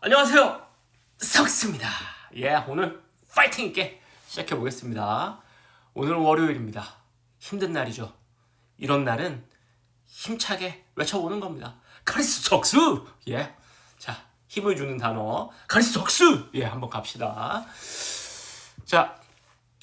안녕하세요. 석스입니다. 예, 오늘 파이팅 있게 시작해 보겠습니다. 오늘은 월요일입니다. 힘든 날이죠. 이런 날은 힘차게 외쳐보는 겁니다. 카리스 석수! 예. 자, 힘을 주는 단어. 카리스 석수! 예, 한번 갑시다. 자,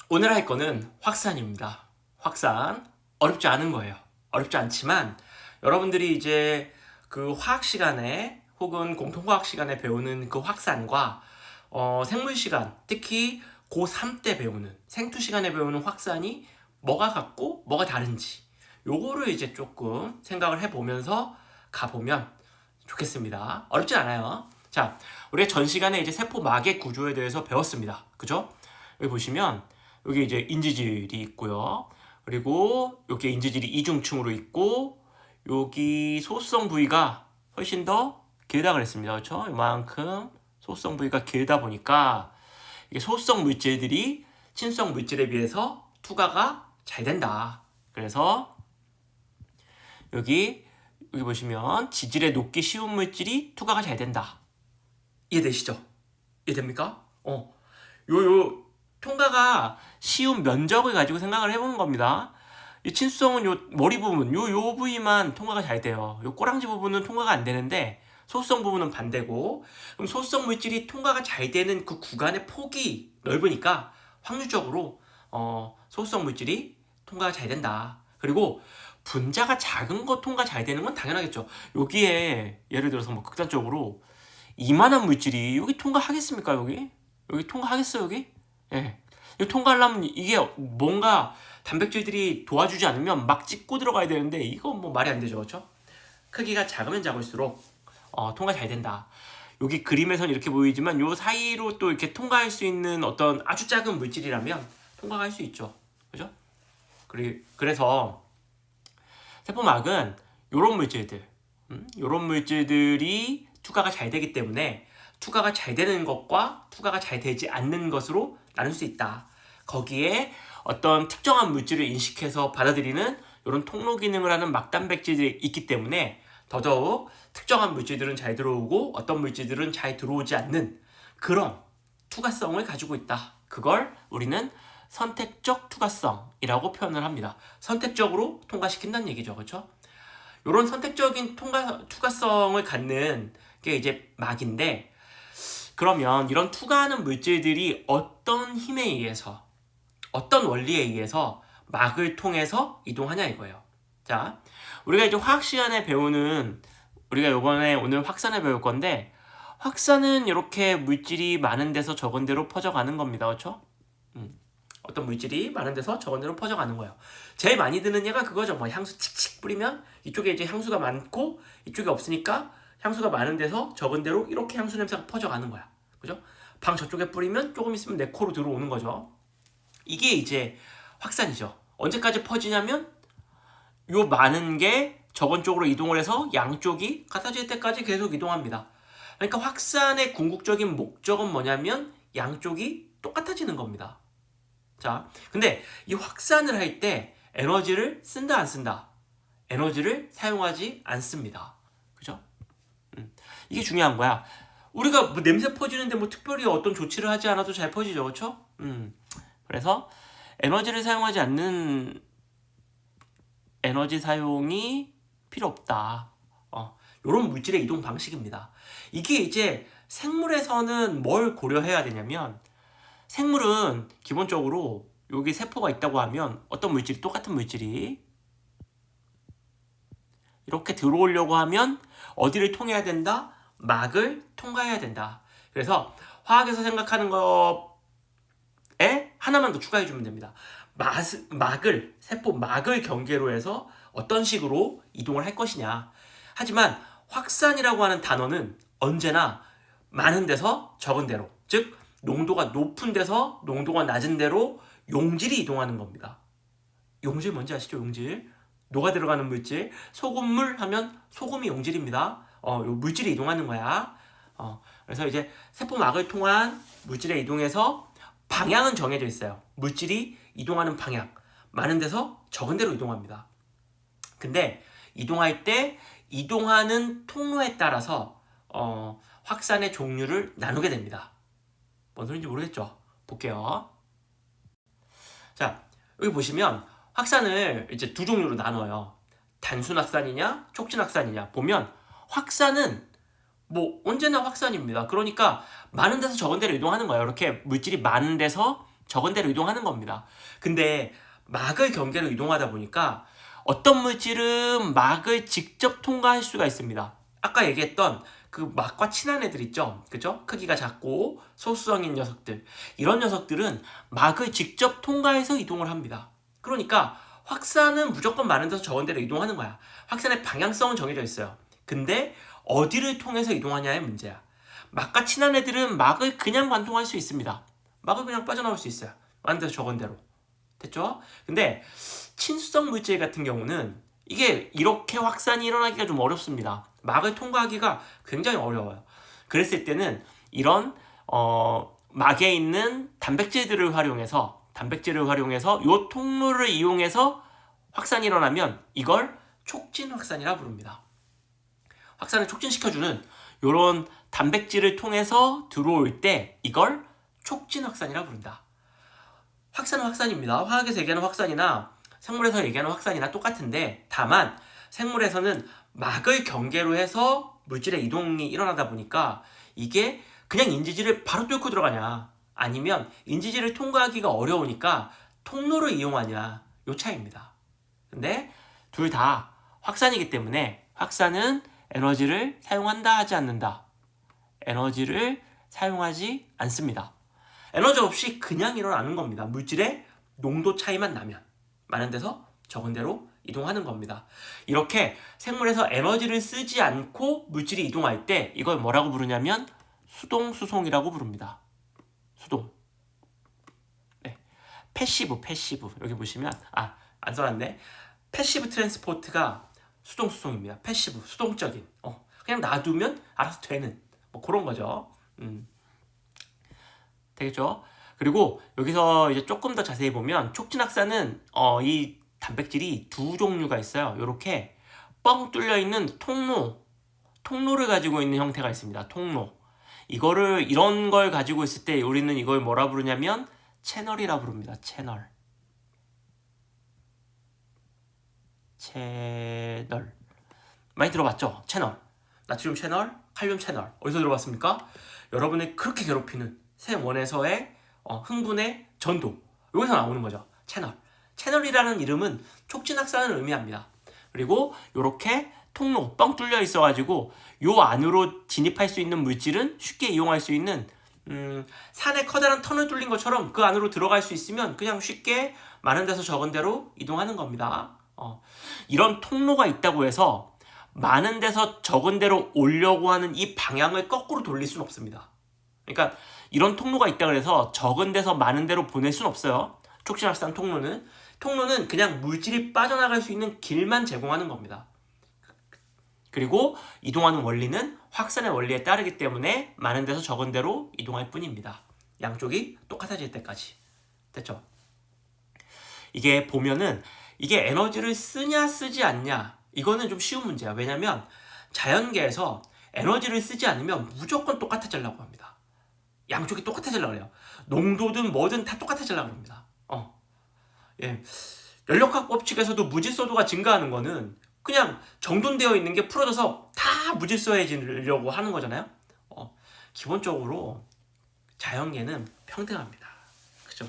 오늘 할 거는 확산입니다. 확산. 어렵지 않은 거예요. 어렵지 않지만 여러분들이 이제 그 화학 시간에 혹은 공통과학 시간에 배우는 그 확산과 어, 생물 시간, 특히 고3 때 배우는 생투 시간에 배우는 확산이 뭐가 같고 뭐가 다른지 요거를 이제 조금 생각을 해보면서 가보면 좋겠습니다. 어렵진 않아요. 자, 우리가 전 시간에 이제 세포 막의 구조에 대해서 배웠습니다. 그죠? 여기 보시면 여기 이제 인지질이 있고요. 그리고 여기 인지질이 이중층으로 있고 여기 소수성 부위가 훨씬 더 길다 그랬습니다. 그렇죠? 이만큼 소수성 부위가 길다 보니까 이게 소수성 물질들이 친수성 물질에 비해서 투과가 잘 된다. 그래서 여기 여기 보시면 지질에 녹기 쉬운 물질이 투과가 잘 된다. 이해되시죠? 이해됩니까? 어. 요 요 통과가 쉬운 면적을 가지고 생각을 해보는 겁니다. 이 친수성은 요 머리 부분, 요 요 부위만 통과가 잘 돼요. 요 꼬랑지 부분은 통과가 안 되는데 소수성 부분은 반대고 그럼 소수성 물질이 통과가 잘 되는 그 구간의 폭이 넓으니까 확률적으로 어, 소수성 물질이 통과가 잘 된다. 그리고 분자가 작은 거 통과 잘 되는 건 당연하겠죠. 여기에 예를 들어서 뭐 극단적으로 이만한 물질이 여기 통과하겠습니까 여기? 여기 통과하겠어 여기? 예. 이 통과하려면 이게 뭔가 단백질들이 도와주지 않으면 막 찍고 들어가야 되는데 이건 뭐 말이 안 되죠 그렇죠? 크기가 작으면 작을수록 어, 통과 잘 된다. 여기 그림에선 이렇게 보이지만 요 사이로 또 이렇게 통과할 수 있는 어떤 아주 작은 물질이라면 통과할 수 있죠. 그죠? 그리, 그래서 세포막은 요런 물질들, 음? 요런 물질들이 투과가 잘 되기 때문에 투과가 잘 되는 것과 투과가 잘 되지 않는 것으로 나눌 수 있다. 거기에 어떤 특정한 물질을 인식해서 받아들이는 이런 통로 기능을 하는 막단백질이 있기 때문에 더더욱 특정한 물질들은 잘 들어오고 어떤 물질들은 잘 들어오지 않는 그런 투과성을 가지고 있다. 그걸 우리는 선택적 투과성이라고 표현을 합니다. 선택적으로 통과시킨다는 얘기죠. 그렇죠? 이런 선택적인 통과 투과성을 갖는 게 이제 막인데 그러면 이런 투과하는 물질들이 어떤 힘에 의해서 어떤 원리에 의해서 막을 통해서 이동하냐 이거예요. 자, 우리가 이제 화학 시간에 배우는 우리가 요번에 오늘 확산을 배울 건데 확산은 이렇게 물질이 많은 데서 적은 데로 퍼져가는 겁니다. 그렇죠? 음, 어떤 물질이 많은 데서 적은 데로 퍼져가는 거예요. 제일 많이 드는 얘가 그거죠. 뭐 향수 칙칙 뿌리면 이쪽에 이제 향수가 많고 이쪽에 없으니까 향수가 많은 데서 적은 데로 이렇게 향수 냄새가 퍼져가는 거야. 그죠? 방 저쪽에 뿌리면 조금 있으면 내 코로 들어오는 거죠. 이게 이제 확산이죠. 언제까지 퍼지냐면 요 많은 게 저번 쪽으로 이동을 해서 양쪽이 같아질 때까지 계속 이동합니다. 그러니까 확산의 궁극적인 목적은 뭐냐면 양쪽이 똑같아지는 겁니다. 자, 근데 이 확산을 할 때 에너지를 쓴다 안 쓴다? 에너지를 사용하지 않습니다. 그죠? 음, 이게 중요한 거야. 우리가 뭐 냄새 퍼지는데 뭐 특별히 어떤 조치를 하지 않아도 잘 퍼지죠, 그렇죠? 음, 그래서 에너지를 사용하지 않는 에너지 사용이 필요 없다. 어, 이런 물질의 이동 방식입니다. 이게 이제 생물에서는 뭘 고려해야 되냐면 생물은 기본적으로 여기 세포가 있다고 하면 어떤 물질이 똑같은 물질이 이렇게 들어오려고 하면 어디를 통해야 된다? 막을 통과해야 된다. 그래서 화학에서 생각하는 것에 하나만 더 추가해 주면 됩니다. 마스, 막을 세포 막을 경계로 해서 어떤 식으로 이동을 할 것이냐. 하지만 확산이라고 하는 단어는 언제나 많은 데서 적은 데로, 즉 농도가 높은 데서 농도가 낮은 데로 용질이 이동하는 겁니다. 용질 뭔지 아시죠? 용질. 녹아 들어가는 물질. 소금물 하면 소금이 용질입니다. 어, 요 물질이 이동하는 거야. 어, 그래서 이제 세포막을 통한 물질의 이동에서 방향은 정해져 있어요. 물질이 이동하는 방향. 많은 데서 적은 데로 이동합니다. 근데 이동할 때 이동하는 통로에 따라서 어, 확산의 종류를 나누게 됩니다. 뭔 소리인지 모르겠죠? 볼게요. 자, 여기 보시면 확산을 이제 두 종류로 나눠요. 단순 확산이냐, 촉진 확산이냐. 보면 확산은 뭐 언제나 확산입니다. 그러니까 많은 데서 적은 데로 이동하는 거예요. 이렇게 물질이 많은 데서 적은 데로 이동하는 겁니다. 근데 막을 경계로 이동하다 보니까 어떤 물질은 막을 직접 통과할 수가 있습니다. 아까 얘기했던 그 막과 친한 애들 있죠? 그죠? 크기가 작고 소수성인 녀석들. 이런 녀석들은 막을 직접 통과해서 이동을 합니다. 그러니까 확산은 무조건 많은 데서 적은 데로 이동하는 거야. 확산의 방향성은 정해져 있어요. 근데 어디를 통해서 이동하냐의 문제야. 막과 친한 애들은 막을 그냥 관통할 수 있습니다. 막을 그냥 빠져나올 수 있어요. 데서 적은 데로. 됐죠? 근데 친수성 물질 같은 경우는 이게 이렇게 확산이 일어나기가 좀 어렵습니다. 막을 통과하기가 굉장히 어려워요. 그랬을 때는 이런 어, 막에 있는 단백질들을 활용해서 단백질을 활용해서 요 통로를 이용해서 확산이 일어나면 이걸 촉진 확산이라 부릅니다. 확산을 촉진시켜주는 이런 단백질을 통해서 들어올 때 이걸 촉진 확산이라 부른다. 확산은 확산입니다. 화학에서 얘기하는 확산이나 생물에서 얘기하는 확산이나 똑같은데 다만 생물에서는 막을 경계로 해서 물질의 이동이 일어나다 보니까 이게 그냥 인지질을 바로 뚫고 들어가냐 아니면 인지질을 통과하기가 어려우니까 통로를 이용하냐 요 차이입니다. 근데 둘 다 확산이기 때문에 확산은 에너지를 사용한다 하지 않는다. 에너지를 사용하지 않습니다. 에너지 없이 그냥 일어나는 겁니다. 물질의 농도 차이만 나면 많은 데서 적은 데로 이동하는 겁니다. 이렇게 생물에서 에너지를 쓰지 않고 물질이 이동할 때 이걸 뭐라고 부르냐면 수동 수송이라고 부릅니다. 수동. 네. 패시브 패시브 여기 보시면 아 안 써놨네. 패시브 트랜스포트가 수동 수송입니다. 패시브 수동적인. 어 그냥 놔두면 알아서 되는 뭐 그런 거죠. 음. 되겠죠? 그리고 여기서 이제 조금 더 자세히 보면 촉진학사는 어, 이 단백질이 두 종류가 있어요. 이렇게 뻥 뚫려 있는 통로, 통로를 가지고 있는 형태가 있습니다. 통로. 이거를 이런 걸 가지고 있을 때 우리는 이걸 뭐라 부르냐면 채널이라 부릅니다. 채널. 채널. 많이 들어봤죠? 채널. 나트륨 채널, 칼륨 채널. 어디서 들어봤습니까? 여러분을 그렇게 괴롭히는 세원에서의 어, 흥분의 전도. 여기서 나오는 거죠. 채널. 채널이라는 이름은 촉진학산을 의미합니다. 그리고 이렇게 통로 뻥 뚫려 있어가지고 요 안으로 진입할 수 있는 물질은 쉽게 이용할 수 있는 음, 산에 커다란 터널 뚫린 것처럼 그 안으로 들어갈 수 있으면 그냥 쉽게 많은 데서 적은 데로 이동하는 겁니다. 어, 이런 통로가 있다고 해서 많은 데서 적은 데로 오려고 하는 이 방향을 거꾸로 돌릴 수는 없습니다. 그러니까 이런 통로가 있다 그래서 적은 데서 많은 데로 보낼 수는 없어요. 촉진활산 통로는 통로는 그냥 물질이 빠져나갈 수 있는 길만 제공하는 겁니다. 그리고 이동하는 원리는 확산의 원리에 따르기 때문에 많은 데서 적은 데로 이동할 뿐입니다. 양쪽이 똑같아질 때까지. 됐죠? 이게 보면은 이게 에너지를 쓰냐 쓰지 않냐 이거는 좀 쉬운 문제야. 왜냐면 자연계에서 에너지를 쓰지 않으면 무조건 똑같아지려고 합니다. 양쪽이 똑같아지려고 해요. 농도든 뭐든 다 똑같아지려고 합니다. 어. 예. 연력학 법칙에서도 무질서도가 증가하는 거는 그냥 정돈되어 있는 게 풀어져서 다 무질서해지려고 하는 거잖아요. 어. 기본적으로 자연계는 평등합니다. 그죠?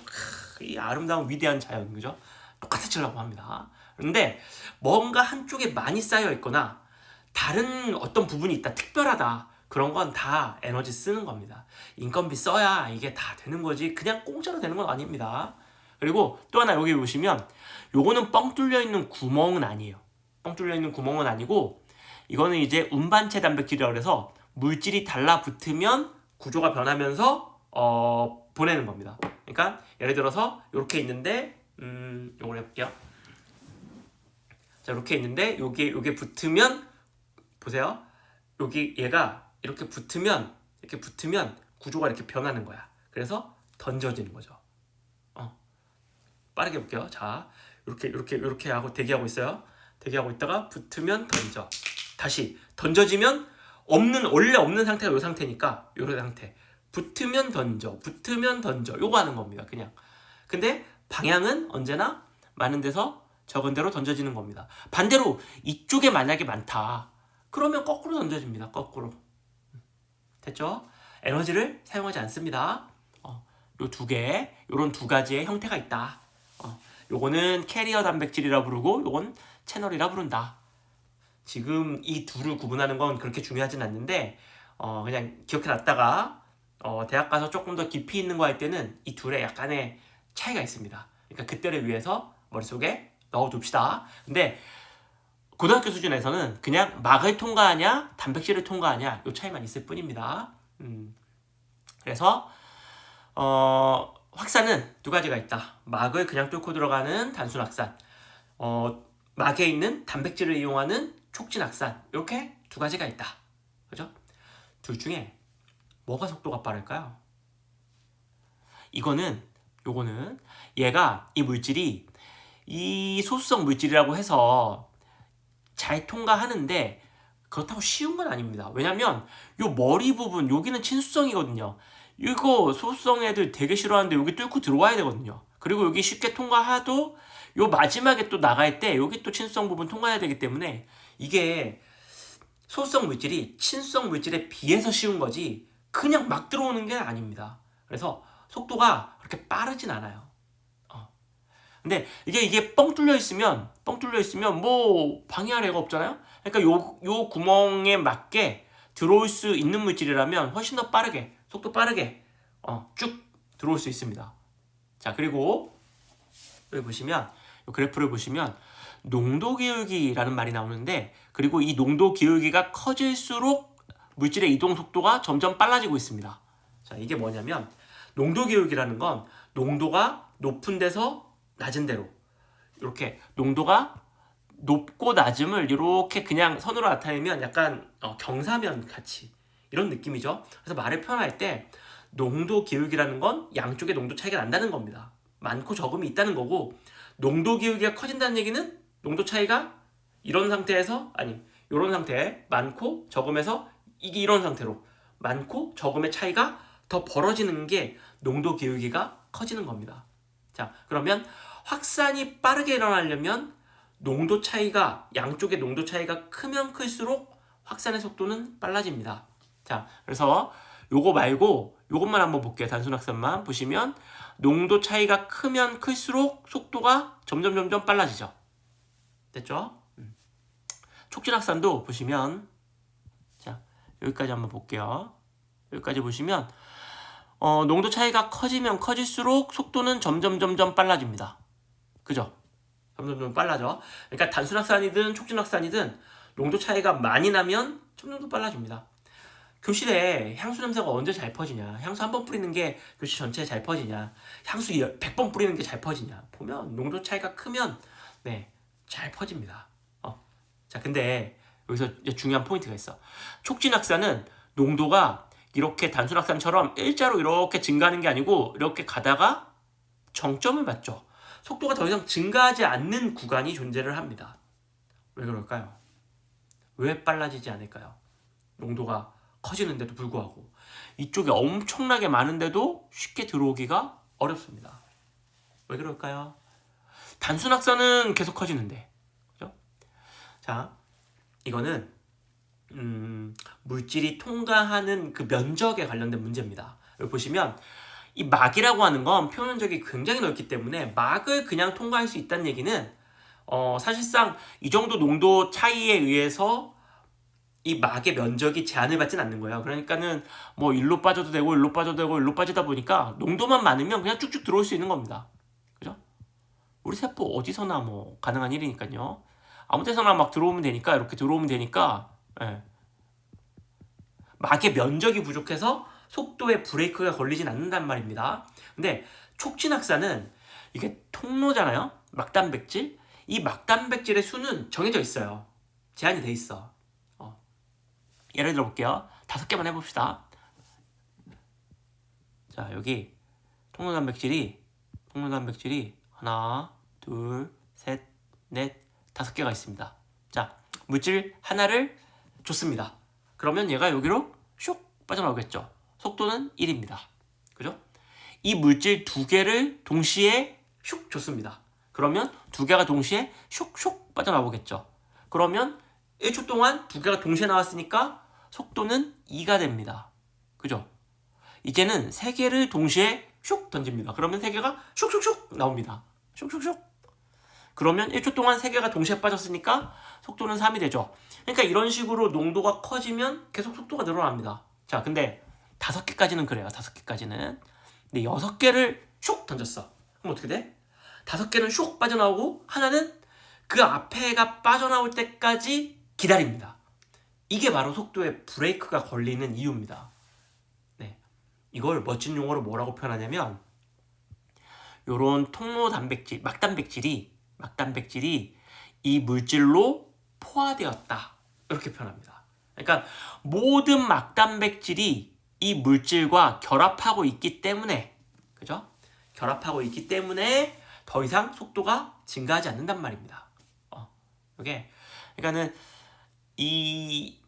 이 아름다운 위대한 자연, 그죠? 똑같아지려고 합니다. 그런데 뭔가 한쪽에 많이 쌓여 있거나 다른 어떤 부분이 있다, 특별하다. 그런 건 다 에너지 쓰는 겁니다. 인건비 써야 이게 다 되는 거지 그냥 공짜로 되는 건 아닙니다. 그리고 또 하나 여기 보시면 요거는 뻥 뚫려 있는 구멍은 아니에요. 뻥 뚫려 있는 구멍은 아니고 이거는 이제 운반체 단백질이라고 해서 물질이 달라붙으면 구조가 변하면서 어, 보내는 겁니다. 그러니까 예를 들어서 이렇게 있는데 음, 요걸 해볼게요. 자 이렇게 있는데 요게 요게 붙으면 보세요. 여기 얘가 이렇게 붙으면 이렇게 붙으면 구조가 이렇게 변하는 거야. 그래서 던져지는 거죠. 어. 빠르게 볼게요. 자, 이렇게 이렇게 이렇게 하고 대기하고 있어요. 대기하고 있다가 붙으면 던져. 다시 던져지면 없는 원래 없는 상태가 요 상태니까 요런 상태. 붙으면 던져, 붙으면 던져. 요거 하는 겁니다. 그냥. 근데 방향은 언제나 많은 데서 적은 대로 던져지는 겁니다. 반대로 이쪽에 만약에 많다. 그러면 거꾸로 던져집니다. 거꾸로. 됐죠? 에너지를 사용하지 않습니다. 어, 요두 개, 요런 두 가지의 형태가 있다. 어, 요거는 캐리어 단백질이라 부르고 요건 채널이라 부른다. 지금 이 둘을 구분하는 건 그렇게 중요하진 않는데 어, 그냥 기억해 놨다가 어, 대학 가서 조금 더 깊이 있는 거 할 때는 이 둘의 약간의 차이가 있습니다. 그러니까 그때를 위해서 머릿속에 넣어둡시다. 근데 고등학교 수준에서는 그냥 막을 통과하냐 단백질을 통과하냐 요 차이만 있을 뿐입니다. 음, 그래서 어, 확산은 두 가지가 있다. 막을 그냥 뚫고 들어가는 단순 확산, 어, 막에 있는 단백질을 이용하는 촉진 확산 이렇게 두 가지가 있다. 그죠? 둘 중에 뭐가 속도가 빠를까요? 이거는 요거는 얘가 이 물질이 이 소수성 물질이라고 해서 잘 통과하는데 그렇다고 쉬운 건 아닙니다. 왜냐면 요 머리 부분 여기는 친수성이거든요. 이거 소수성 애들 되게 싫어하는데 여기 뚫고 들어와야 되거든요. 그리고 여기 쉽게 통과하도 요 마지막에 또 나갈 때 여기 또 친수성 부분 통과해야 되기 때문에 이게 소수성 물질이 친수성 물질에 비해서 쉬운 거지 그냥 막 들어오는 게 아닙니다. 그래서 속도가 그렇게 빠르진 않아요. 어. 근데 이게 이게 뻥 뚫려 있으면 뻥 뚫려 있으면 뭐 방해할 애가 없잖아요. 그러니까 요 요 구멍에 맞게 들어올 수 있는 물질이라면 훨씬 더 빠르게 속도 빠르게 어, 쭉 들어올 수 있습니다. 자 그리고 여기 보시면 이 그래프를 보시면 농도 기울기라는 말이 나오는데 그리고 이 농도 기울기가 커질수록 물질의 이동 속도가 점점 빨라지고 있습니다. 자 이게 뭐냐면 농도 기울기라는 건 농도가 높은 데서 낮은 데로 이렇게 농도가 높고 낮음을 이렇게 그냥 선으로 나타내면 약간 어, 경사면 같이 이런 느낌이죠. 그래서 말을 표현할 때 농도 기울기라는 건 양쪽의 농도 차이가 난다는 겁니다. 많고 적음이 있다는 거고 농도 기울기가 커진다는 얘기는 농도 차이가 이런 상태에서 아니 이런 상태에 많고 적음에서 이게 이런 상태로 많고 적음의 차이가 더 벌어지는 게 농도 기울기가 커지는 겁니다. 자 그러면 확산이 빠르게 일어나려면 농도 차이가 양쪽의 농도 차이가 크면 클수록 확산의 속도는 빨라집니다. 자 그래서 요거 말고 요것만 한번 볼게요. 단순 확산만 보시면 농도 차이가 크면 클수록 속도가 점점 점점 빨라지죠. 됐죠? 음. 촉진 확산도 보시면 자 여기까지 한번 볼게요. 여기까지 보시면 어, 농도 차이가 커지면 커질수록 속도는 점점 점점 빨라집니다. 그죠? 점점 점 빨라져. 그러니까 단순 확산이든 촉진 확산이든 농도 차이가 많이 나면 점점 더 빨라집니다. 교실에 향수 냄새가 언제 잘 퍼지냐? 향수 한 번 뿌리는 게 교실 전체에 잘 퍼지냐? 향수 100번 뿌리는 게 잘 퍼지냐? 보면 농도 차이가 크면 네, 잘 퍼집니다. 어. 자, 근데 여기서 중요한 포인트가 있어. 촉진 확산은 농도가 이렇게 단순 확산처럼 일자로 이렇게 증가하는 게 아니고 이렇게 가다가 정점을 맞죠. 속도가 더 이상 증가하지 않는 구간이 존재를 합니다. 왜 그럴까요? 왜 빨라지지 않을까요? 농도가 커지는데도 불구하고 이쪽에 엄청나게 많은데도 쉽게 들어오기가 어렵습니다. 왜 그럴까요? 단순 확산은 계속 커지는데, 그죠? 자, 이거는 음, 물질이 통과하는 그 면적에 관련된 문제입니다. 여기 보시면 이 막이라고 하는 건 표면적이 굉장히 넓기 때문에 막을 그냥 통과할 수 있다는 얘기는 어, 사실상 이 정도 농도 차이에 의해서 이 막의 면적이 제한을 받진 않는 거예요. 그러니까는 뭐 일로 빠져도 되고 일로 빠져도 되고 일로 빠지다 보니까 농도만 많으면 그냥 쭉쭉 들어올 수 있는 겁니다. 그죠? 우리 세포 어디서나 뭐 가능한 일이니까요. 아무 데서나 막 들어오면 되니까 이렇게 들어오면 되니까 예. 막의 면적이 부족해서 속도에 브레이크가 걸리진 않는단 말입니다. 근데 촉진 확산은 이게 통로잖아요. 막단백질. 이 막단백질의 수는 정해져 있어요. 제한이 돼 있어. 어. 예를 들어 볼게요. 다섯 개만 해봅시다. 자 여기 통로 단백질이 통로 단백질이 하나, 둘, 셋, 넷, 다섯 개가 있습니다. 자 물질 하나를 줬습니다. 그러면 얘가 여기로 슉 빠져나오겠죠. 속도는 1입니다. 그죠? 이 물질 두 개를 동시에 슉 줬습니다. 그러면 두 개가 동시에 슉슉 빠져나오겠죠. 그러면 1초 동안 두 개가 동시에 나왔으니까 속도는 2가 됩니다. 그죠? 이제는 세 개를 동시에 슉 던집니다. 그러면 세 개가 슉슉슉 나옵니다. 슉슉슉. 그러면 1초 동안 세 개가 동시에 빠졌으니까 속도는 3이 되죠. 그러니까 이런 식으로 농도가 커지면 계속 속도가 늘어납니다. 자, 근데 다섯 개까지는 그래요. 다섯 개까지는. 근데 여섯 개를 슉 던졌어. 그럼 어떻게 돼? 다섯 개는 슉 빠져나오고 하나는 그 앞에가 빠져나올 때까지 기다립니다. 이게 바로 속도에 브레이크가 걸리는 이유입니다. 네. 이걸 멋진 용어로 뭐라고 표현하냐면 요런 통로 단백질, 막단백질이 막단백질이 이 물질로 포화되었다. 이렇게 표현합니다. 그러니까 모든 막단백질이 이 물질과 결합하고 있기 때문에 그죠? 결합하고 있기 때문에 더 이상 속도가 증가하지 않는단 말입니다. 어, 이게 그러니까는 이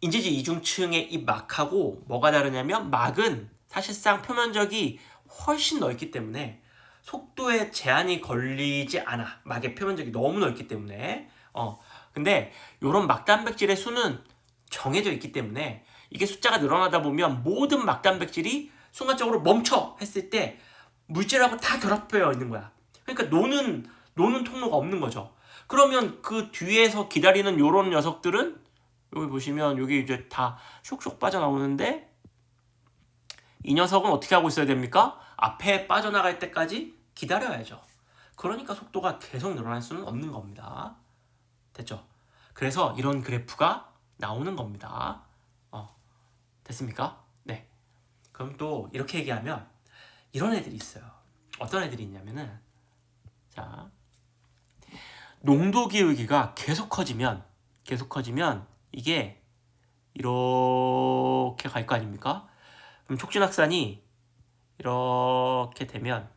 인지지 이중층의 이 막하고 뭐가 다르냐면 막은 사실상 표면적이 훨씬 넓기 때문에 속도에 제한이 걸리지 않아. 막의 표면적이 너무 넓기 때문에. 어. 근데 요런 막 단백질의 수는 정해져 있기 때문에 이게 숫자가 늘어나다 보면 모든 막단백질이 순간적으로 멈춰 했을 때 물질하고 다 결합되어 있는 거야. 그러니까 노는 노는 통로가 없는 거죠. 그러면 그 뒤에서 기다리는 요런 녀석들은 여기 보시면 여기 이제 다 슉슉 빠져나오는데 이 녀석은 어떻게 하고 있어야 됩니까? 앞에 빠져나갈 때까지 기다려야죠. 그러니까 속도가 계속 늘어날 수는 없는 겁니다. 됐죠? 그래서 이런 그래프가 나오는 겁니다. 어, 됐습니까? 네. 그럼 또 이렇게 얘기하면 이런 애들이 있어요. 어떤 애들이 있냐면은 자 농도 기울기가 계속 커지면 계속 커지면 이게 이렇게 갈 거 아닙니까? 그럼 촉진확산이 이렇게 되면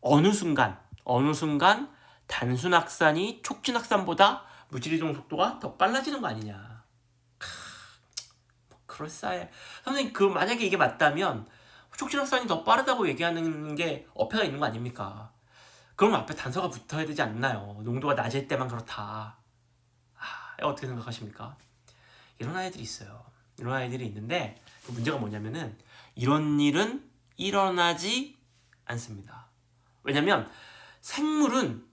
어느 순간 어느 순간 단순 확산이 촉진 확산보다 물질 이동 속도가 더 빨라지는 거 아니냐. 그럴싸해. 선생님 그 만약에 이게 맞다면 촉진 확산이 더 빠르다고 얘기하는 게 어폐가 있는 거 아닙니까? 그럼 앞에 단서가 붙어야 되지 않나요? 농도가 낮을 때만 그렇다. 아, 어떻게 생각하십니까? 이런 아이들이 있어요. 이런 아이들이 있는데 그 문제가 뭐냐면은 이런 일은 일어나지 않습니다. 왜냐면 생물은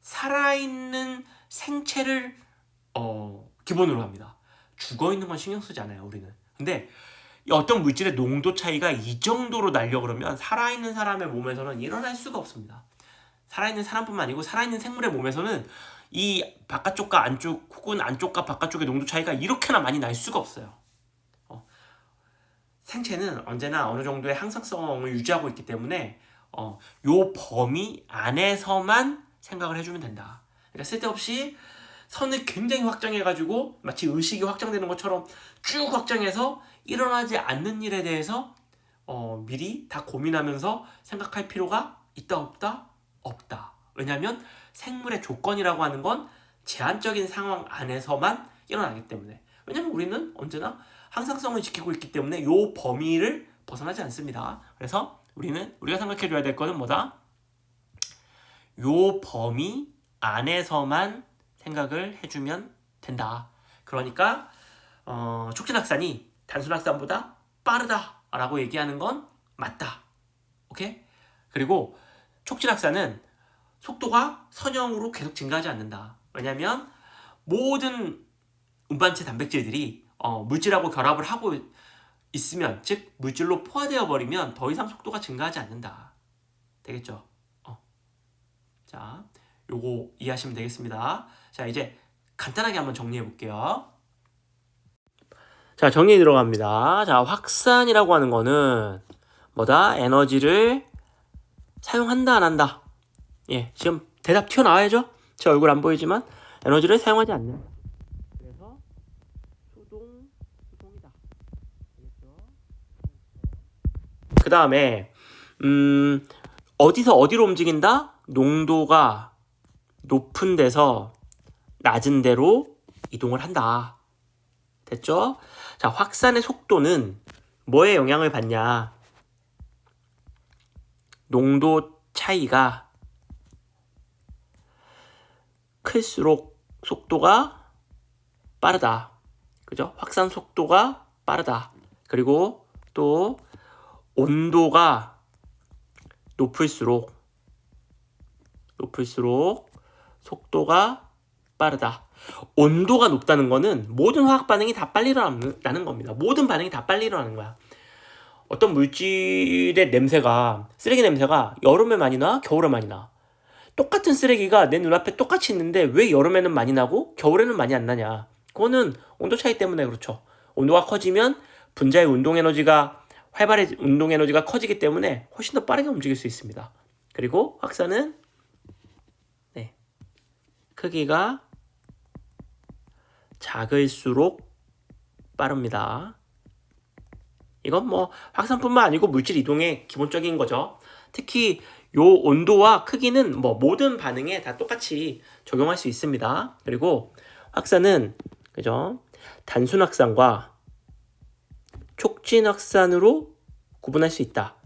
살아있는 생체를 어, 기본으로 합니다. 죽어 있는 건 신경 쓰지 않아요, 우리는. 근데 어떤 물질의 농도 차이가 이 정도로 날려 그러면 살아있는 사람의 몸에서는 일어날 수가 없습니다. 살아있는 사람뿐만 아니고 살아있는 생물의 몸에서는 이 바깥쪽과 안쪽 혹은 안쪽과 바깥쪽의 농도 차이가 이렇게나 많이 날 수가 없어요. 어, 생체는 언제나 어느 정도의 항상성을 유지하고 있기 때문에 어, 요 범위 안에서만 생각을 해주면 된다. 그러니까 쓸데없이 선을 굉장히 확장해가지고 마치 의식이 확장되는 것처럼 쭉 확장해서 일어나지 않는 일에 대해서 어, 미리 다 고민하면서 생각할 필요가 있다 없다 없다. 왜냐하면 생물의 조건이라고 하는 건 제한적인 상황 안에서만 일어나기 때문에 왜냐하면 우리는 언제나 항상성을 지키고 있기 때문에 요 범위를 벗어나지 않습니다. 그래서 우리는 우리가 생각해 줘야 될 거는 뭐다? 요 범위 안에서만 생각을 해주면 된다. 그러니까 어, 촉진확산이 단순확산보다 빠르다라고 얘기하는 건 맞다. 오케이? 그리고 촉진확산은 속도가 선형으로 계속 증가하지 않는다. 왜냐하면 모든 운반체 단백질들이 어, 물질하고 결합을 하고 있으면 즉 물질로 포화되어 버리면 더 이상 속도가 증가하지 않는다. 되겠죠? 어. 자, 요거 이해하시면 되겠습니다. 자, 이제 간단하게 한번 정리해 볼게요. 자, 정리 들어갑니다. 자, 확산이라고 하는 거는 뭐다? 에너지를 사용한다, 안 한다? 예, 지금 대답 튀어나와야죠? 제 얼굴 안 보이지만 에너지를 사용하지 않는. 그래서 수동, 수동이다. 그 다음에, 음, 어디서 어디로 움직인다? 농도가 높은 데서 낮은 데로 이동을 한다. 됐죠? 자, 확산의 속도는 뭐에 영향을 받냐? 농도 차이가 클수록 속도가 빠르다. 그죠? 확산 속도가 빠르다. 그리고 또 온도가 높을수록 높을수록 속도가 빠르다. 온도가 높다는 거는 모든 화학 반응이 다 빨리 일어나는 겁니다. 모든 반응이 다 빨리 일어나는 거야. 어떤 물질의 냄새가 쓰레기 냄새가 여름에 많이 나, 겨울에 많이 나. 똑같은 쓰레기가 내 눈앞에 똑같이 있는데 왜 여름에는 많이 나고 겨울에는 많이 안 나냐? 그거는 온도 차이 때문에 그렇죠. 온도가 커지면 분자의 운동 에너지가 활발해 운동 에너지가 커지기 때문에 훨씬 더 빠르게 움직일 수 있습니다. 그리고 확산은 네. 크기가 작을수록 빠릅니다. 이건 뭐 확산뿐만 아니고 물질 이동의 기본적인 거죠. 특히 요 온도와 크기는 뭐 모든 반응에 다 똑같이 적용할 수 있습니다. 그리고 확산은 그죠? 단순 확산과 촉진 확산으로 구분할 수 있다.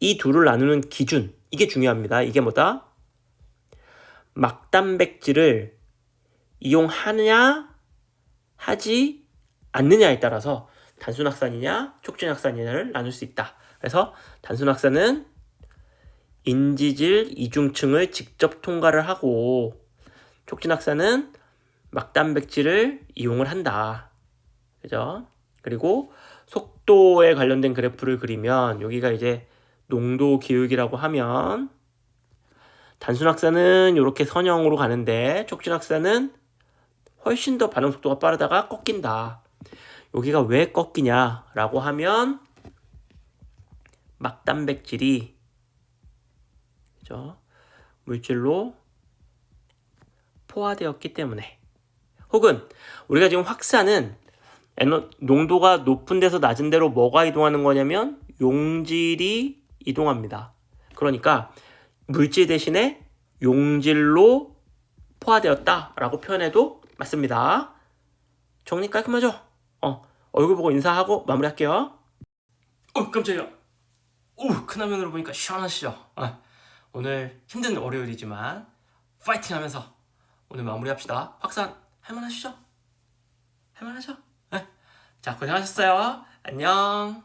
이 둘을 나누는 기준 이게 중요합니다. 이게 뭐다? 막단백질을 이용하느냐 하지 않느냐에 따라서 단순 확산이냐 촉진 확산이냐를 나눌 수 있다. 그래서 단순 확산은 인지질 이중층을 직접 통과를 하고 촉진 확산은 막단백질을 이용을 한다. 그죠? 그리고 속도에 관련된 그래프를 그리면 여기가 이제 농도 기울기라고 하면 단순 확산은 이렇게 선형으로 가는데 촉진 확산은 훨씬 더 반응 속도가 빠르다가 꺾인다. 여기가 왜 꺾이냐라고 하면 막단백질이 그죠? 물질로 포화되었기 때문에 혹은 우리가 지금 확산은 에너, 농도가 높은 데서 낮은 데로 뭐가 이동하는 거냐면 용질이 이동합니다. 그러니까 물질 대신에 용질로 포화되었다라고 표현해도 맞습니다. 정리 깔끔하죠? 어, 얼굴 보고 인사하고 마무리할게요. 어, 깜짝이야. 오, 큰 화면으로 보니까 시원하시죠? 아, 오늘 힘든 월요일이지만 파이팅 하면서 오늘 마무리합시다. 확산 할만하시죠? 할만하죠? 네. 자, 고생하셨어요. 안녕.